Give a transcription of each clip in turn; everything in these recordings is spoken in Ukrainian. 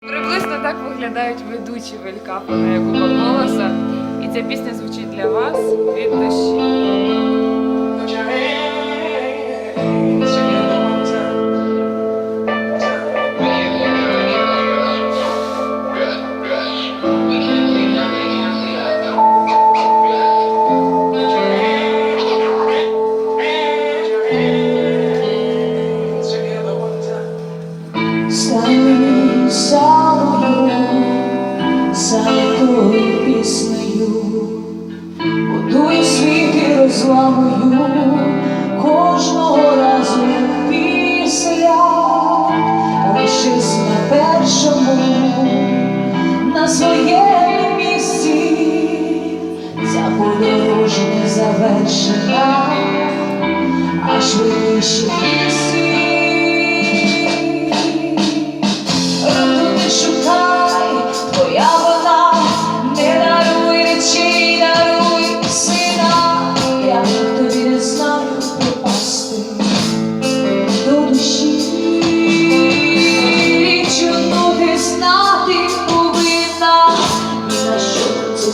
Приблизно так виглядають ведучі велькапи на Якуба голоса. І ця пісня звучить для вас від душі. Розламую кожного разу після, лишись на першому, на своєму місці, за подорожні завершена, аж вищі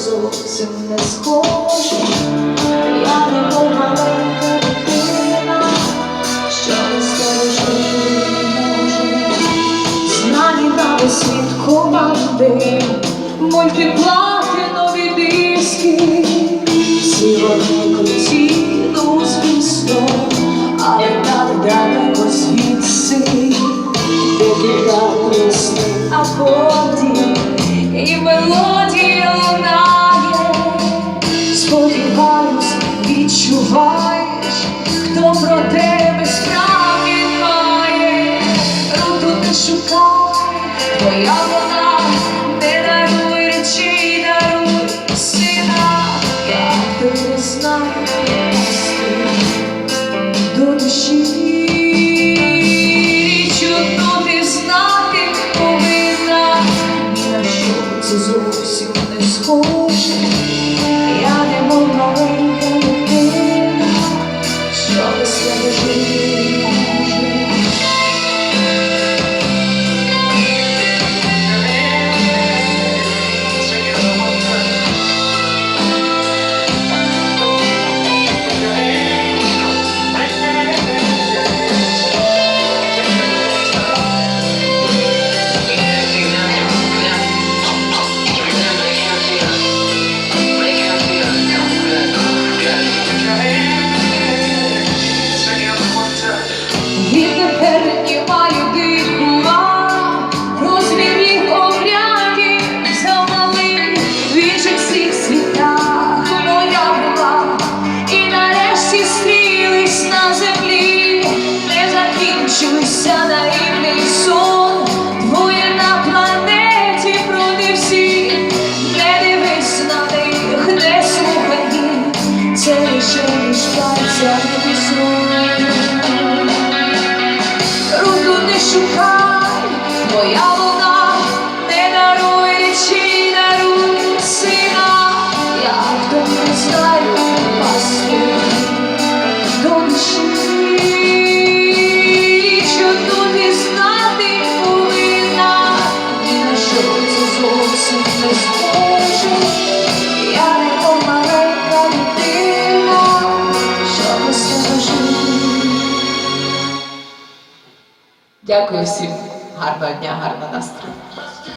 зовсім не схоже. Я не маленька дитина, що не може. Знані на весь світ команди, мультиплатинові диски, всі вони круті, ну звісно, але так далеко звідси, де біда присни, а потім і мелодія відчуваєш, хто про тебе справді має, руку не шукай, твоя закінчився наївний сон, двоє на планеті проти всіх, не дивись на них, не слухай це лише між пісню. Руку не шукай, Дякую всім. Гарного дня, гарного настрою.